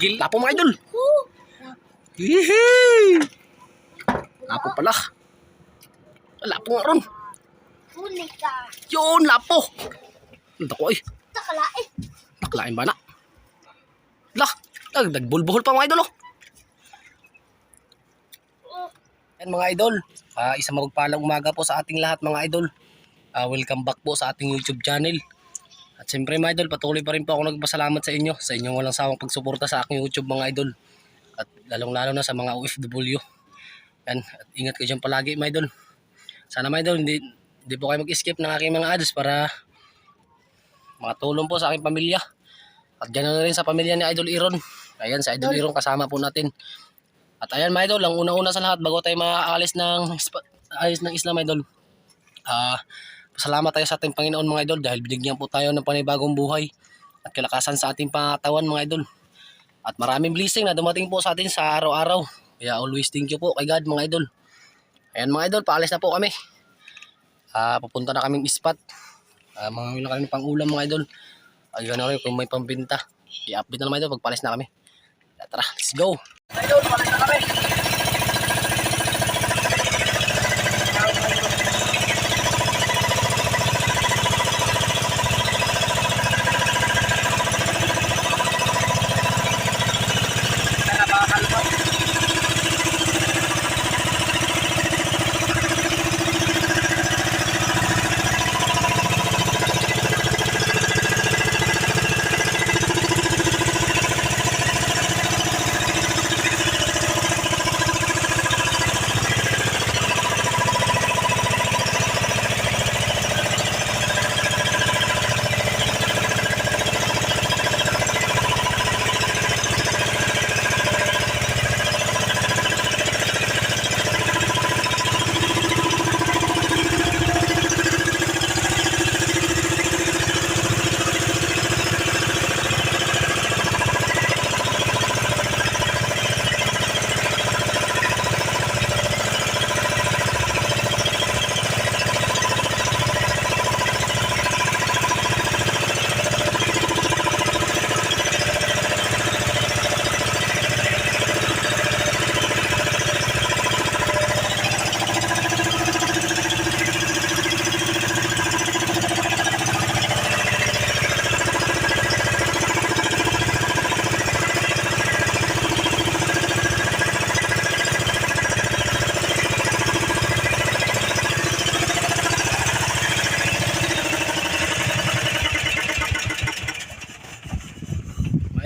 Nagil. Lapo mga idol. Hihi. Lapo pala. Lapo nga ron. Yun, lapo. Ang dako ay. Takala eh. Naklain ba na? Lah, nagdagbulbuhol pa mga idol oh. Oh, Yan mga idol, ah, isang mapagpalang umaga po sa ating lahat mga idol. Ah, welcome back po sa ating YouTube channel. At siyempre mga idol, patuloy pa rin po ako nagpasalamat sa inyo sa inyong walang sawang pagsuporta sa aking YouTube mga idol. At lalong lalo na sa mga OFW. Yan, at ingat kayo dyan palagi mga idol. Sana mga idol, hindi, hindi po kayo mag-skip ng aking mga ads para makatulong po sa aking pamilya. At ganoon na rin sa pamilya ni Idol Iron. Ayan, sa Idol Iron kasama po natin. At ayan mga idol, ang una-una sa lahat bago tayo maalis ng alis ng Islam idol. Ah, salamat tayo sa ating Panginoon mga idol dahil binigyan po tayo ng panibagong buhay at kalakasan sa ating pangatawan mga idol. At maraming blessing na dumating po sa atin sa araw-araw. Kaya always thank you po kay God mga idol. Ayan mga idol, paalis na po kami. Ah, pupunta na kaming spot. Ah, mga na kami pang ulam mga idol. Ayun na rin kung may pambinta. I-update na naman idol pag paalis na kami. Tara, let's go. Idol, paalis na kami.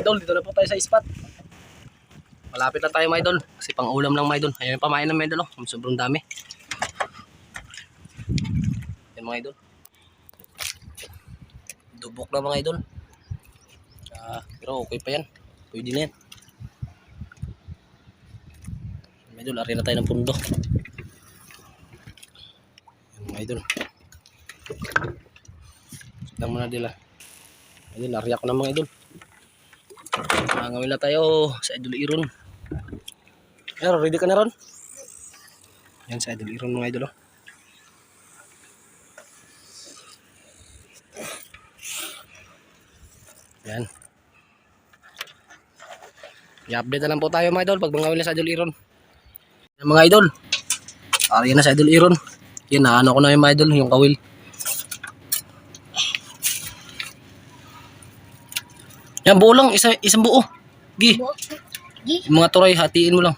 Idol, dito na po tayo sa spot. Malapit lang tayo mga idol. Kasi pang ulam lang mga idol. Ayun yung pamain ng mga idol. Oh. Sobrang dami. Yan mga idol. Dubok na mga idol. Ah, pero okay pa yan. Pwede na yan. Mga idol, ari na tayo ng pundo. Yan mga idol. Sidang muna nila. Ayun, nariyak ko na mga idol. Nangawin na tayo sa Idol Iron. Pero ready ka na ron? Yan sa Idol Iron mga idol. oh. Yan. I-update na lang po tayo mga idol pag mangawin na sa Idol Iron. Yan mga idol. Ari na sa Idol Iron. Yan, naano ko na yung mga idol, yung kawil. Yan, buo lang. Isa, isang buo. Gi. Gi. Yung mga turay, hatiin mo lang.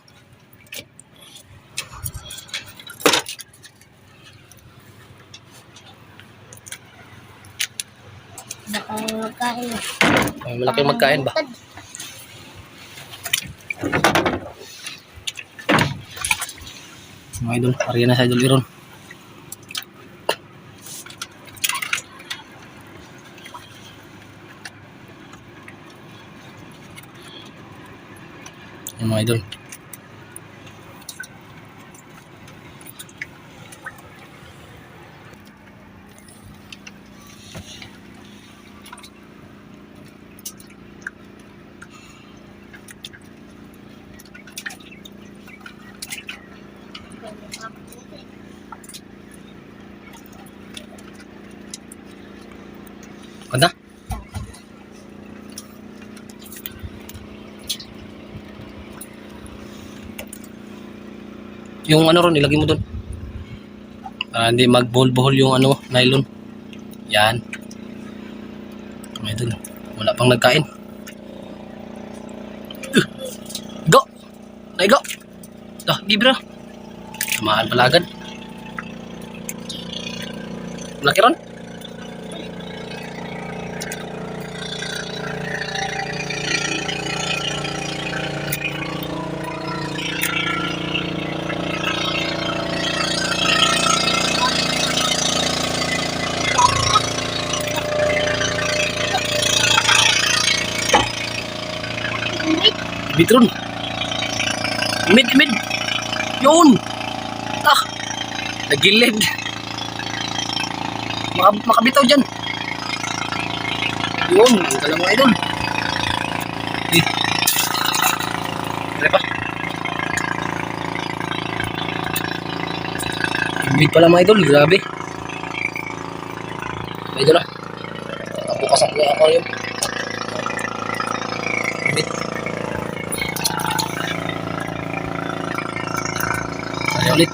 Baka magkain. Ay, malaki magkain ba? Mga idol, ariyan na sa idol iron. Mga idol. Kanta? Yung ano ron, ilagay mo doon. Para hindi magbuhol-buhol yung ano, nylon. Yan. Mga idol. Wala pang nagkain. Go! Ay, go! Ah, gibra. Samahan pala agad. Laki ron? Bitron. Mid, mid. Yun. Ah. Nagilid. Maka, makabitaw dyan. Yun. Kalang mga idol. Eh. Tara pa. Pala mga idol. Grabe. Mga idol ah. Bukas ang ako yun. Mid. Kaya ulit.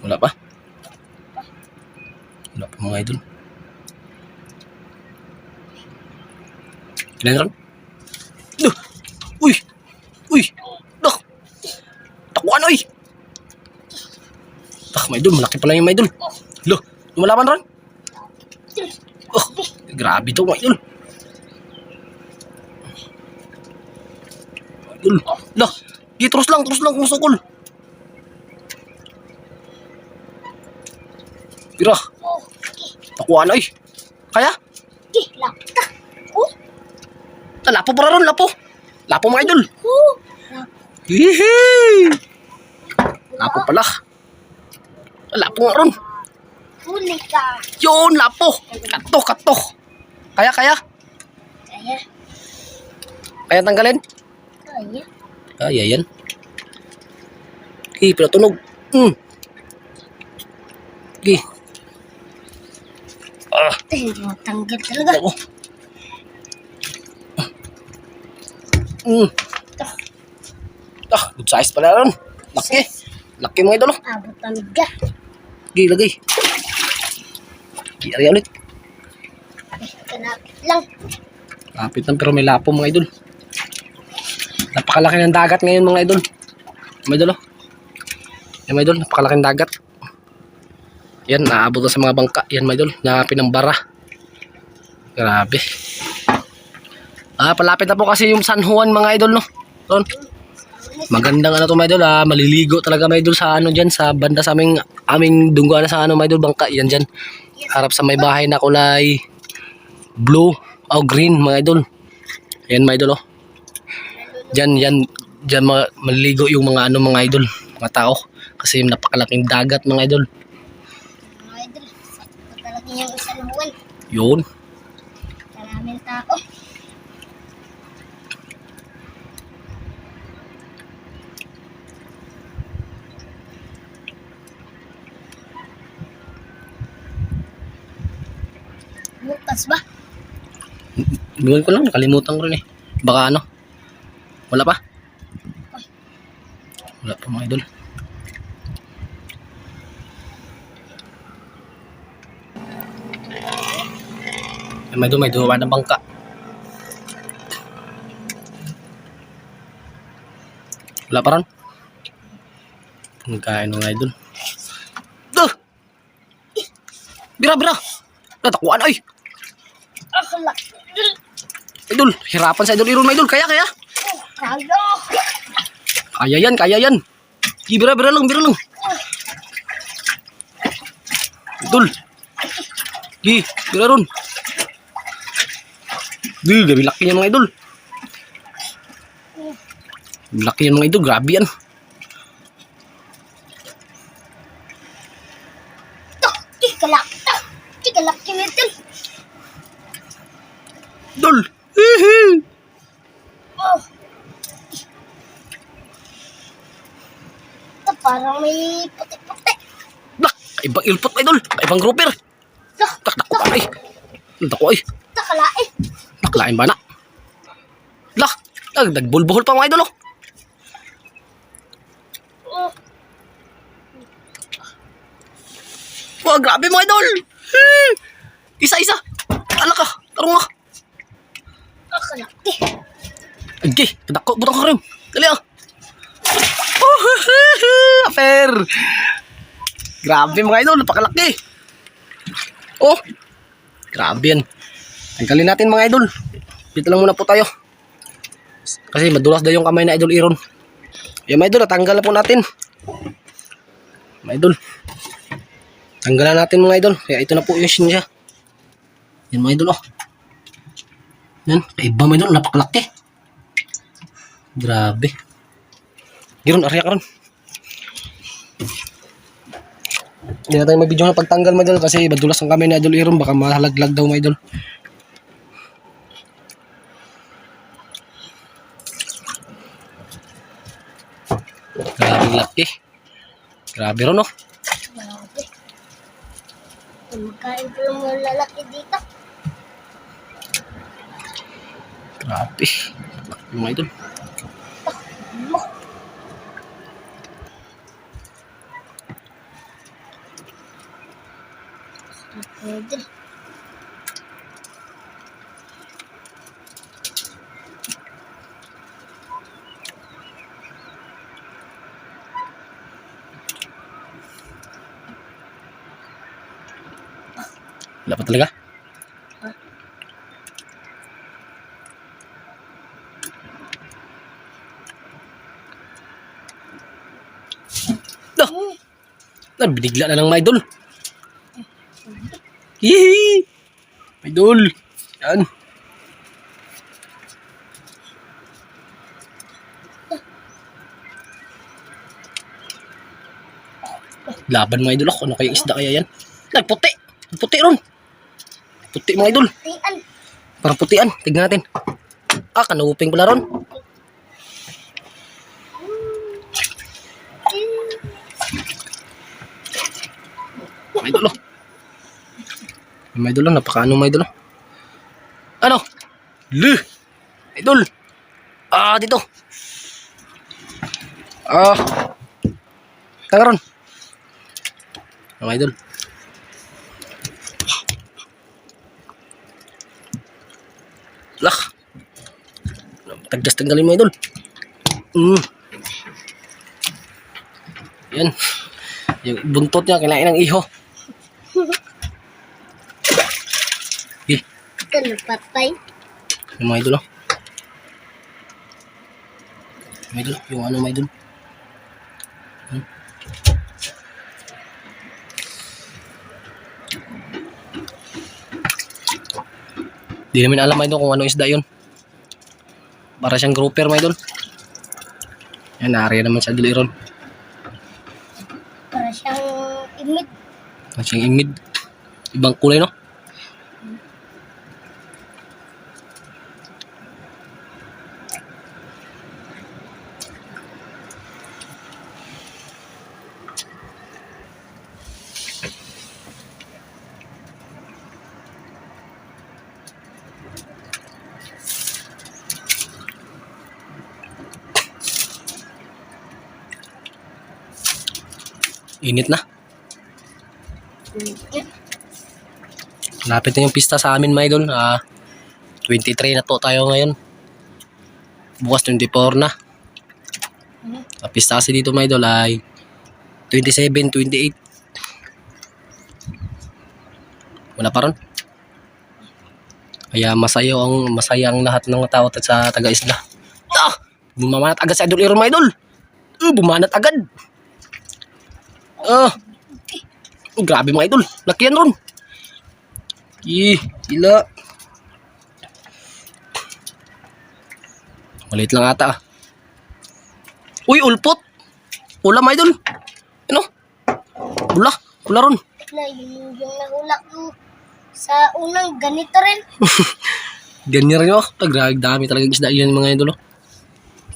Wala pa. Wala pa mga idol. Ilan ron? Duh! Uy! Uy! Dak! Takuan oy! Tak, may idol. Malaki pala yung may idol. Lo! Lumalaban ron? Oh! Grabe to mga idol. Idol. Lo! Di, terus lang, terus lang kung sukol. Pira, Oh. takuan oy. Kaya? Gi. Lakta. Oh. Ah, lapo para ron, lapo. Lapo mga idol. Oh. Hihi! Lapo pala. Ah, Lapo nga ron. Huli ka. Yun, lapo. Kato, kato. Kaya, kaya. Kaya. Kaya tanggalin. Kaya. Kaya yan. Hi, pinatunog. Hmm. Hi. Ah, Eh, matanggal talaga. ako. Hmm. Ah, good size pala ron. Laki. Laki mga idol. oh. Abot ang ga. Gi, lagay. Gi, ari ulit. Kanapit lang. Kapit lang pero may lapo mga idol. Napakalaki ng dagat ngayon mga idol. Mga idol oh. Mga idol, napakalaki ng dagat. Yan, naabot na sa mga bangka. Yan mga idol, na pinambara. Grabe. Ah, palapit na po kasi yung San Juan mga idol no. Ron. Magandang ano to mga idol ah, maliligo talaga mga idol sa ano diyan sa banda sa aming aming dungguan sa ano mga idol bangka yan diyan. Harap sa may bahay na kulay blue o green mga idol. Yan mga idol oh. Diyan yan diyan ma- maliligo yung mga ano mga idol, mga tao kasi napakalaking dagat mga idol. Talaga yung isang buwan. Yun. Karaming tao. Bukas ba? Buwan ko lang, nakalimutan ko rin eh. Baka ano? Wala pa? Wala pa mga idol. Ay, May duwa ng bangka. Wala pa ron? Nagkain ng idol. Duh! Bira, bira! Natakuan ay! Akala. Idol, hirapan sa idol mga idol. Kaya, kaya. Kalo. Kaya yan, kaya yan. Bira, bira lang, bira lang. Idol. Di, bira ron. Di, gabi laki yan mga idol. Laki yan mga idol, grabe yan. Ih, kalak. Ih, kalak yung idol. Idol! Hihi! Oh. Ito parang may puti-puti. Dah! Ibang ilpot, idol! Ibang grouper! Dah, Tak, tak, ay! Dako, ay! Naklain ba na? Lah! Nag nagbulbuhol pa mga idol, oh! Oh, Wah, grabe mga idol! Hmm. Isa-isa! Ala ka! Tarong nga! takalaki. Agi! Kadako! Butang ka rin! Dali ah! Oh, Affair! Grabe mga idol! Napakalaki! Oh! Grabe yan! Tanggalin natin mga idol! Dito lang muna po tayo. Kasi madulas daw yung kamay na idol Iron. Yan mga idol, natanggal na po natin. Mga idol. Tanggalan natin mga idol. Kaya ito na po yung shin siya. Yan mga idol oh. Yan, kaiba mga idol, napakalaki. Grabe. Giron, ariya ka ron. Hindi na tayo mag-video ng pagtanggal mga idol kasi madulas ang kamay ni idol Iron. Baka mahalaglag daw mga idol. Grabe laki. Grabe ron oh. Grabe. Magkain pa mga lalaki dito. Grabe. Laki mga idol. Pa talaga. Dah. Dah, binigla na ng mga idol. Yee! Idol. Yan. Laban mga idol ako. Ano kayong isda kaya yan? Nagputi. Puti ron. Puti mga idol. Parang putian. Tignan natin. Ah, kanuping pala ron. May idol oh. May idol oh. Napakaano may idol oh. Ano? Le! Idol! Ah, dito. Ah. Tanga ron. Mga idol. Lah. Tagdas tanggalin mo idol. Mm. Yan. Yung buntot niya kinain ng iho. Eh, Ito napatay. yung mga idol oh. Mga idol, yung ano mga idol. Hmm. Di namin alam mga idol kung ano isda yun. Para siyang grouper mga idol. Yan, naariyan naman sa Idol Iron. Para siyang imit. Para siyang imid. Ibang kulay no? Init na. Lapit na yung pista sa amin, mga idol. Ah, 23 na po tayo ngayon. Bukas 24 na. Ang pista kasi dito, mga idol, ay 27, 28. Wala pa ron. Kaya masaya ang masaya ang lahat ng tao at sa taga-isla. Ah! Bumamanat agad sa idol Iron, idol. Uh, bumanat agad. Ah! Oh, grabe mga idol. Laki yan ron. Ih, gila. Maliit lang ata ah. Uy, ulpot. Ulam idol. Ano? Bula. Bula ron. Yung, yung nahulak ko sa unang ganito rin. Ganyan rin oh. Grabe dami talagang isda yan mga idol. oh.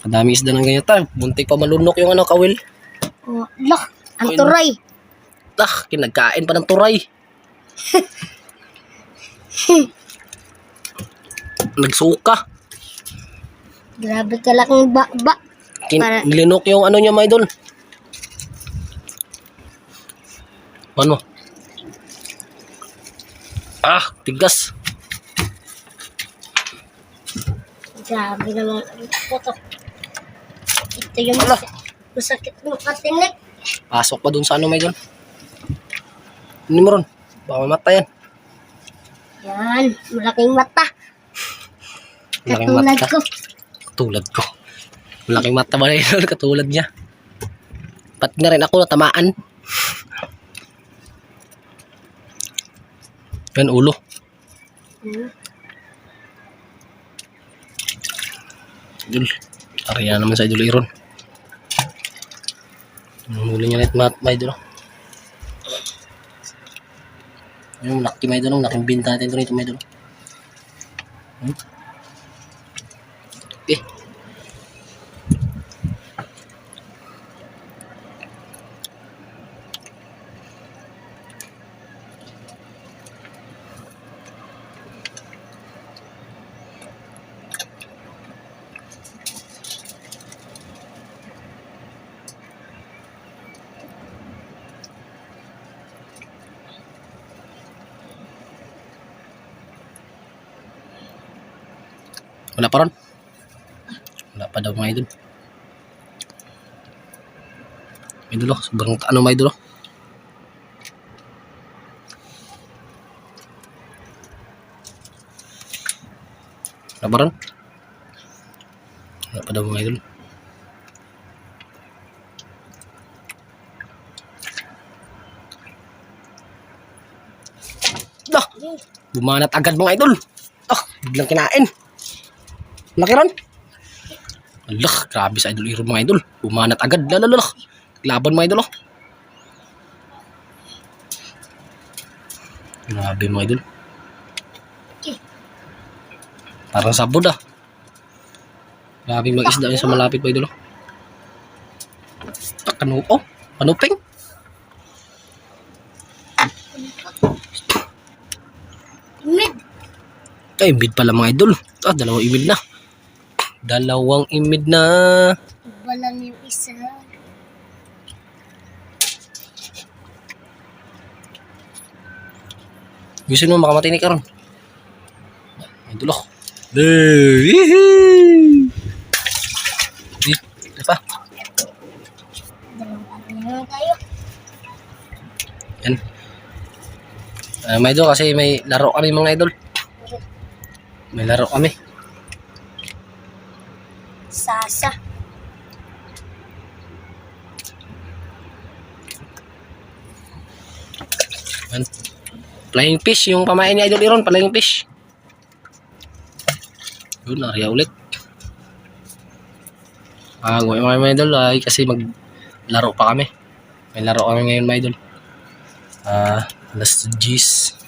Kadami isda ng ganyan tayo. Buntik pa malunok yung ano kawil. Oh, look, ang Ayun. turay. Ah, kinagkain pa ng turay. Nagsuka. Grabe kalaking ba-ba. Kin Para- nilinok yung ano niya mga idol. Ano? Ah, tigas. Grabe naman. Ito yung mas- masakit mo katinik. Pasok pa dun sa ano mga idol. Ano mo ron? Baka mamatayan. Yan, malaking mata. Malaking Katulad mata. ko. Katulad ko. Malaking mata ba yun? Katulad niya. Pati na rin ako natamaan. Yan ulo. Hmm. Idol. Ariya naman sa idol Iron. Ang huli niya net mat may idol. oh. Yung laki may. Ang laking binta natin ito nito may idol. Hmm? Eh. Wala pa ron. Wala pa daw mga idol. May idol. Sobrang ano mga idol oh. Wala pa daw mga idol. Dah! Bumanat agad mga idol. Ah, biglang kinain. Laki ron. Alah, grabe sa idol iro mga idol. Bumanat agad. Lalalala. Laban mga idol oh. Grabe mga idol. Parang sabod ah. Grabe mag-isda yun sa malapit mga idol oh. Kanu oh, kanuping. Mid. Ay, imid pala mga idol. Ah, dalawang imid na. Dalawang imid na. Balan yung isa. Gusto mo makamatay ni Karon? Yee! Eh, ano pa? Yan. Ah, may idol kasi may laro kami mga idol. May laro kami. Sasa. Yan. Flying fish yung pamain ni Idol Iron, flying fish. Yun, nariya ulit. Ah, uh, mga idol ay kasi mag laro pa kami. May laro kami ngayon mga idol. Ah, alas 10.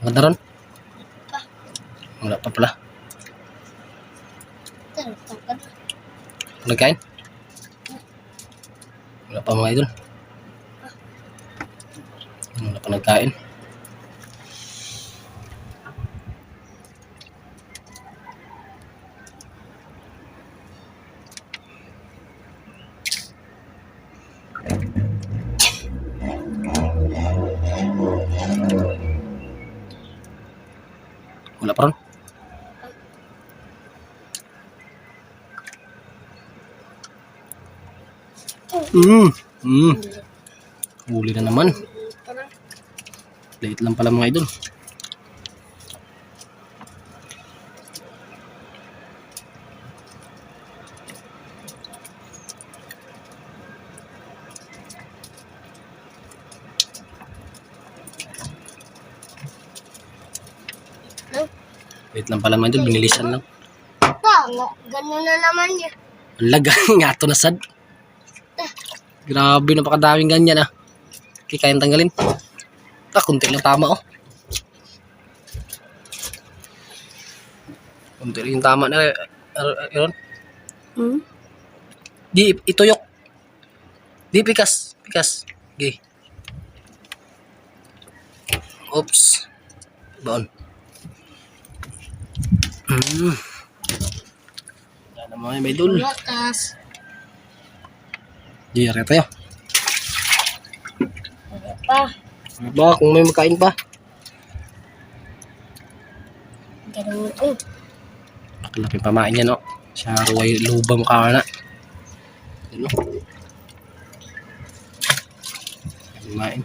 Maganda ron? Wala pa pala. Nagkain? Wala pa mga idol. Wala pa nagkain. Wala pa ron? Mm. Mm. Huli na naman. Late lang pala mga idol. Wait lang pala mga idol, binilisan lang. Nga- ganun na naman yun. Ang laga, nga to na sad. Grabe, napakadaming ganyan ah. Okay, kayang tanggalin. Ah, kunti lang tama oh. Kunti lang yung tama na. Iron. Hmm? Di, ituyok. Di, pikas. Pikas. Okay. Oops. Baon. Hmm. Yan naman, may dul. Wakas. Di, yari tayo. Ano pa? Ano ba, kung may magkain pa. Ganun ito. Nakalapin pamain niya, no? Siya ruway lubang ka na. Yan, no? Pamain.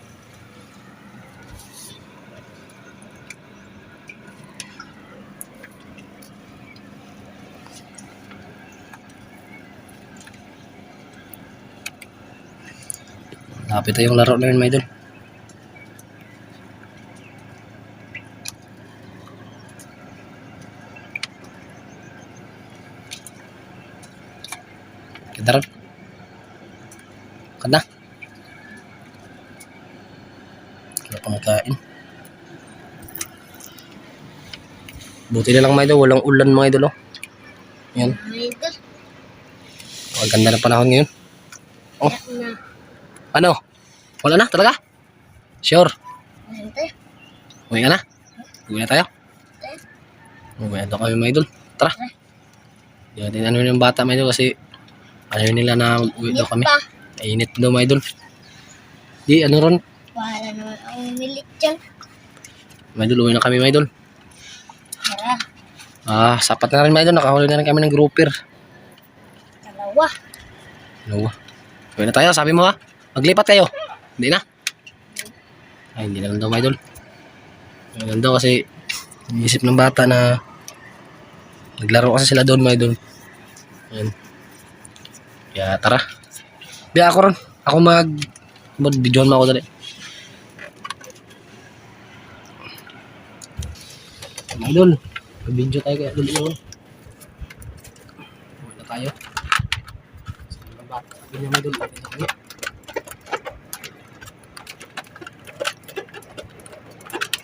Lapit na yung laro na yun, idol. Kita ron. Kada. Wala pang kain. Buti na lang mga idol, walang ulan mga idol. Oh. Yan, Ito. ang ganda ng panahon ngayon. Oh. Ano? Wala na talaga? Sure. Uwi ka na? Uwi na tayo? Uwi na kami mga idol. Tara. Yan din ano yung bata mga idol kasi ano yun nila na uwi daw kami. Pa. Mainit daw mga idol. Di ano ron? Wala naman ang milit dyan. Mga idol, uwi na kami mga idol. Tara. Ah, sapat na rin mga idol. Nakahuli na rin kami ng grouper. Dalawa. Ba? Uwi na tayo, sabi mo ha? Maglipat kayo. Hindi na. Ay, hindi na lang daw mga idol. Hindi daw kasi iniisip ng bata na naglaro kasi sila doon mga idol. Ayan. Kaya tara. Biya ako ron. Ako mag mag videoan mo ako dali. Mga idol. Mag-video tayo kaya dali yun. Uwi na tayo. Sabi ng bata, mga idol, na kami.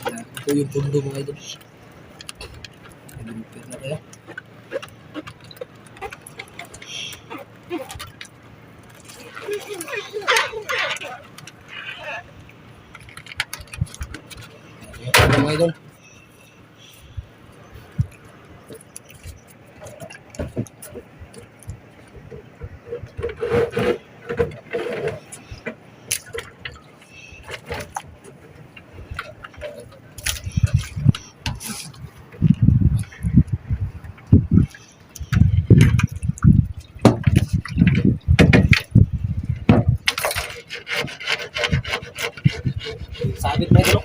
Ayan, Ito yung bundo mga idol. Nag-repair na kaya. Ayan, mga idol. Sabit mga idol.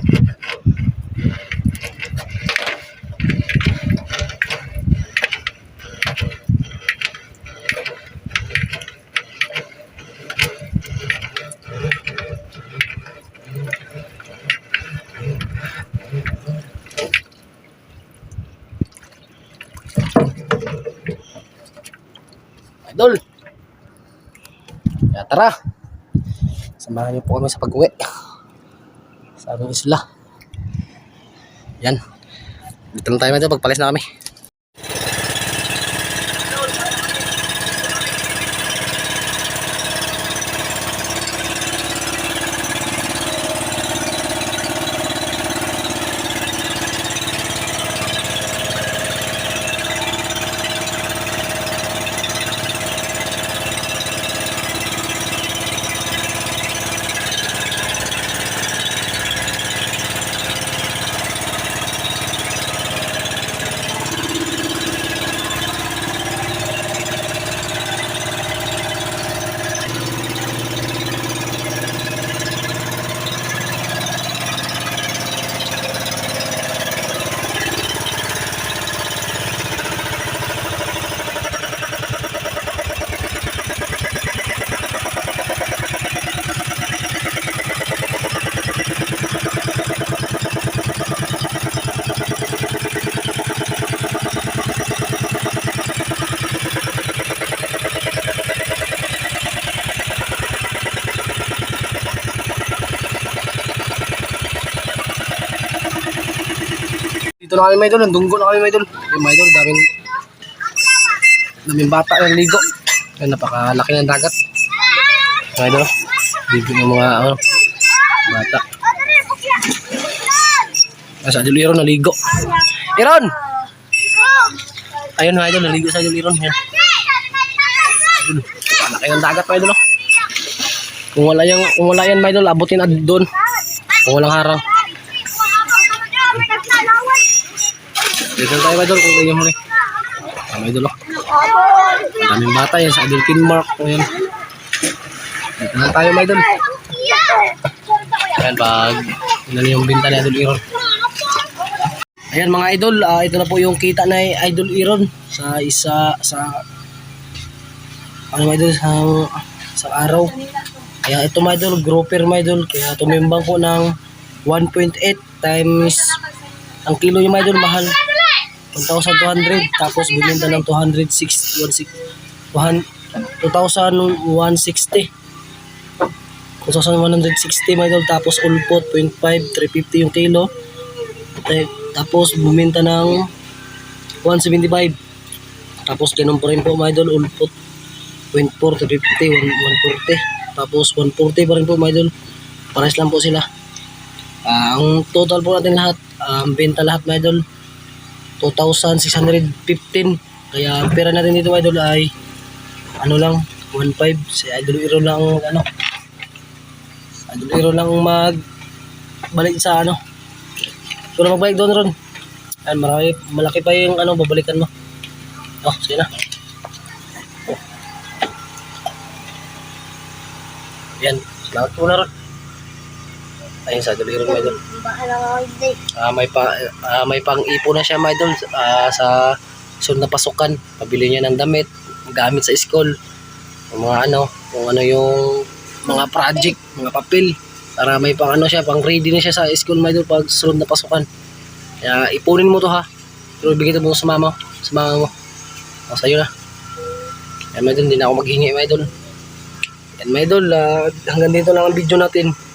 Idol. Kaya tara. Samahan niyo po kami sa pag-uwi. Sa aming. Yan. Dito lang tayo idol. Pagpalis na kami. Kami, mga idol. Nandunggo na kami, mga idol. Yung mga idol, daming daming bata na ligo. Yan, napakalaki ng dagat. Mga idol, ligo yung mga ano, bata. Ah, sa idol Iron, naligo. Iron! Ayun, mga idol, naligo sa idol Iron. Yan. Idol, ng dagat, mga idol. oh. Kung wala yung, kung wala yan, mga idol, abutin na doon. Kung walang harang. Dito tayo, idol, kung huli. Ah, mga idol, oh. Daming bata yan sa idol Kinmark. Ayan. Dito na tayo, mga idol. Ayan, pag ilan yung binta ni Idol Iron. Ayan mga idol, ah, ito na po yung kita na Idol Iron sa isa sa ano mga idol sa sa araw. Kaya ito mga idol, grouper mga idol, kaya tumimbang po ng 1.8 times ang kilo yung mga idol mahal 1,200 tapos bininta ng 260 160 2,160 2,160 mga idol tapos ulpot 0.5 350 yung kilo. Eh, tapos buminta ng 175 tapos ganun pa rin po mga idol ulpot 0.4 350 140 tapos 140 pa rin po mga idol pares lang po sila. Ah, ang total po natin lahat ang benta lahat mga idol 2,615 kaya ang pera natin dito idol ay ano lang 1.5 si idol Iro lang ano idol Iro lang mag balik sa ano na magbalik doon ron Ayan, marami, malaki pa yung ano, babalikan mo. Oh, sige na. Oh. Yan, salamat po na ron. Ayun sa idol Iro mga idol. Ah, may pa ah, may pang-ipo na siya, mga idol, ah, sa sunod na pasukan. Pabili niya ng damit, gamit sa school. Yung mga ano, kung ano yung mga project, mga papel. Para may pang ano siya, pang ready na siya sa school, mga idol, pag sunod na pasukan. Kaya ipunin mo to ha. Pero bigyan mo sa mama, sa mama mo. O, sa'yo na. Kaya mga idol, hindi na ako maghingi, mga idol. Yan, mga idol, ah, hanggang dito lang ang video natin.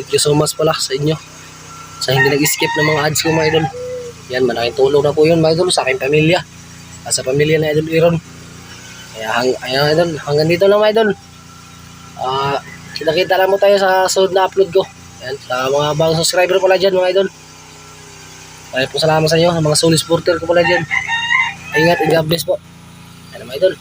Thank you so much pala sa inyo sa hindi nag-skip ng mga ads ko mga idol. Yan, malaking tulong na po yun mga idol sa aking pamilya. At sa pamilya ng Idol Iron. Kaya hang, ayan idol, hanggang dito lang mga idol. Ah, kita-kita lang mo tayo sa sunod na upload ko. Yan, sa mga bagong subscriber pala dyan mga idol. Kaya po salamat sa inyo, mga solid supporter ko pala dyan. Ingat and God bless po. Yan mga idol.